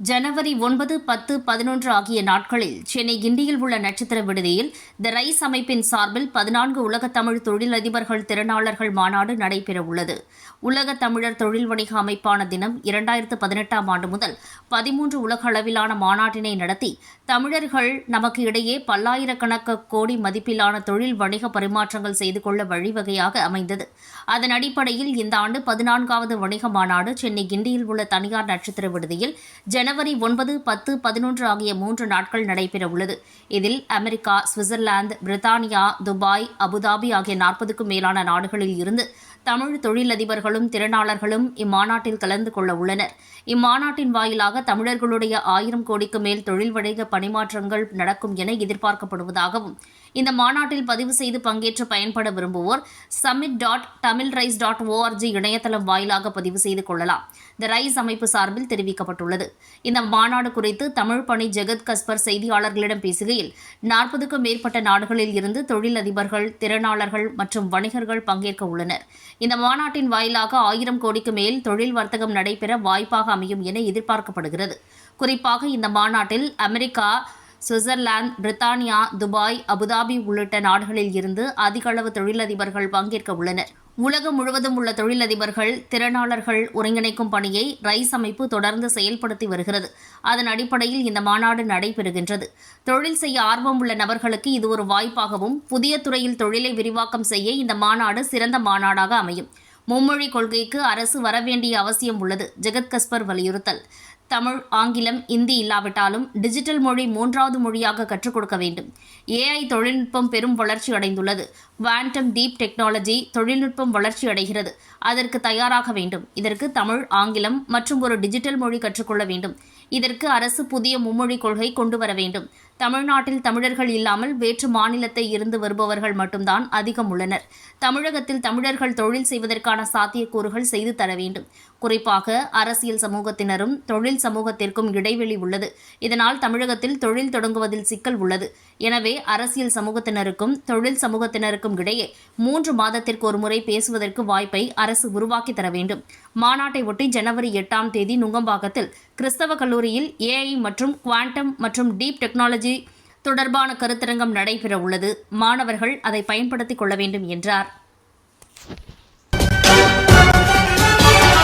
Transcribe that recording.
ஜனவரி ஒன்பது பத்து பதினொன்று ஆகிய நாட்களில் சென்னை கிண்டியில் உள்ள நட்சத்திர விடுதியில் த ரைஸ் அமைப்பின் சார்பில் பதினான்கு உலகத் தமிழ் தொழிலதிபர்கள் திறனாளர்கள் மாநாடு நடைபெறவுள்ளது உலகத் தமிழர் தொழில் வணிக அமைப்பான தினம் இரண்டாயிரத்து பதினெட்டாம் ஆண்டு முதல் பதிமூன்று உலக அளவிலான மாநாட்டினை நடத்தி தமிழர்கள் நமக்கு இடையே பல்லாயிரக்கணக்க கோடி மதிப்பிலான தொழில் வணிக பரிமாற்றங்கள் செய்து கொள்ள வழிவகையாக அமைந்தது. அதன் அடிப்படையில் இந்த ஆண்டு பதினான்காவது வணிக மாநாடு சென்னை கிண்டியில் உள்ள தனியார் நட்சத்திர விடுதியில் ஜனவரி ஒன்பது பத்து பதினொன்று ஆகிய மூன்று நாட்கள் நடைபெறவுள்ளது. இதில் அமெரிக்கா சுவிட்சர்லாந்து பிரித்தானியா துபாய் அபுதாபி ஆகிய நாற்பதுக்கும் மேலான நாடுகளில் இருந்து தமிழ் தொழிலதிபர்களும் திறனாளர்களும் இம்மாநாட்டில் கலந்து கொள்ள உள்ளனர். இம்மாநாட்டின் வாயிலாக தமிழர்களுடைய ஆயிரம் கோடிக்கு மேல் தொழில் வணிக பணிமாற்றங்கள் நடக்கும் என எதிர்பார்க்கப்படுவதாகவும் இந்த மாநாட்டில் பதிவு செய்து பங்கேற்று பயன்பட விரும்புவோர் summit dot Tamil rise dot O R G இணையதளம் வாயிலாக பதிவு செய்து கொள்ளலாம். த ரைஸ் அமைப்பு சார்பில் தெரிவிக்கப்பட்டுள்ளது. இந்த மாநாடு குறித்து தமிழ் பணி ஜெகத் கஸ்பர் செய்தியாளர்களிடம் பேசுகையில் நாற்பதுக்கும் மேற்பட்ட நாடுகளில் இருந்து தொழிலதிபர்கள் திறனாளர்கள் மற்றும் வணிகர்கள் பங்கேற்க உள்ளனர். இந்த மாநாட்டின் வாயிலாக ஆயிரம் கோடிக்கு மேல் தொழில் வர்த்தகம் நடைபெற வாய்ப்பாக அமையும் என எதிர்பார்க்கப்படுகிறது. குறிப்பாக இந்த மாநாட்டில் அமெரிக்கா சுவிட்சர்லாந்து பிரித்தானியா துபாய் அபுதாபி உள்ளிட்ட நாடுகளில் இருந்து அதிக அளவு தொழிலதிபர்கள் பங்கேற்க உள்ளனர். உலகம் முழுவதும் உள்ள தொழிலதிபர்கள் திறனாளர்கள் ஒருங்கிணைக்கும் பணியை ரைஸ் அமைப்பு தொடர்ந்து செயல்படுத்தி வருகிறது. அதன் அடிப்படையில் இந்த மாநாடு நடைபெறுகின்றது. தொழில் செய்ய ஆர்வம் உள்ள நபர்களுக்கு இது ஒரு வாய்ப்பாகவும் புதிய துறையில் தொழிலை விரிவாக்கம் செய்ய இந்த மாநாடு சிறந்த மாநாடாக அமையும். மும்மொழி கொள்கைக்கு அரசு வரவேண்டிய அவசியம் உள்ளது ஜெகத் கஸ்பர் வலியுறுத்தல். தமிழ் ஆங்கிலம் இந்தி இல்லாவிட்டாலும் டிஜிட்டல் மொழி மூன்றாவது மொழியாக கற்றுக் கொடுக்க வேண்டும். ஏஐ தொழில்நுட்பம் பெரும் வளர்ச்சி அடைந்துள்ளது. குவாண்டம் டீப் டெக்னாலஜி தொழில்நுட்பம் வளர்ச்சி அடைகிறது. அதற்கு தயாராக வேண்டும். இதற்கு தமிழ் ஆங்கிலம் மற்றும் ஒரு டிஜிட்டல் மொழி கற்றுக்கொள்ள வேண்டும். இதற்கு அரசு புதிய மும்மொழி கொள்கை கொண்டு வர வேண்டும். தமிழ்நாட்டில் தமிழர்கள் இல்லாமல் வேற்று மாநிலத்தை இருந்து வருபவர்கள் மட்டும்தான் அதிகம் உள்ளனர். தமிழகத்தில் தமிழர்கள் தொழில் செய்வதற்கான சாத்தியக்கூறுகள் செய்து தர வேண்டும். குறிப்பாக அரசியல் சமூகத்தினரும் தொழில் சமூகத்திற்கும் இடைவெளி உள்ளது. இதனால் தமிழகத்தில் தொழில் தொடங்குவதில் சிக்கல் உள்ளது. எனவே அரசியல் சமூகத்தினருக்கும் தொழில் சமூகத்தினருக்கும் இடையே மூன்று மாதத்திற்கு ஒருமுறை பேசுவதற்கு வாய்ப்பை அரசு உருவாக்கி தர வேண்டும். மாநாட்டை ஒட்டி ஜனவரி எட்டாம் தேதி நுங்கம்பாக்கத்தில் கிறிஸ்தவ கல்லூரியில் ஏஐ மற்றும் குவாண்டம் மற்றும் டீப் டெக்னாலஜி தொடர்பான கருத்தரங்கம் நடைபெற உள்ளது. மாணவர்கள் அதை பயன்படுத்திக் கொள்ள வேண்டும் என்றார்.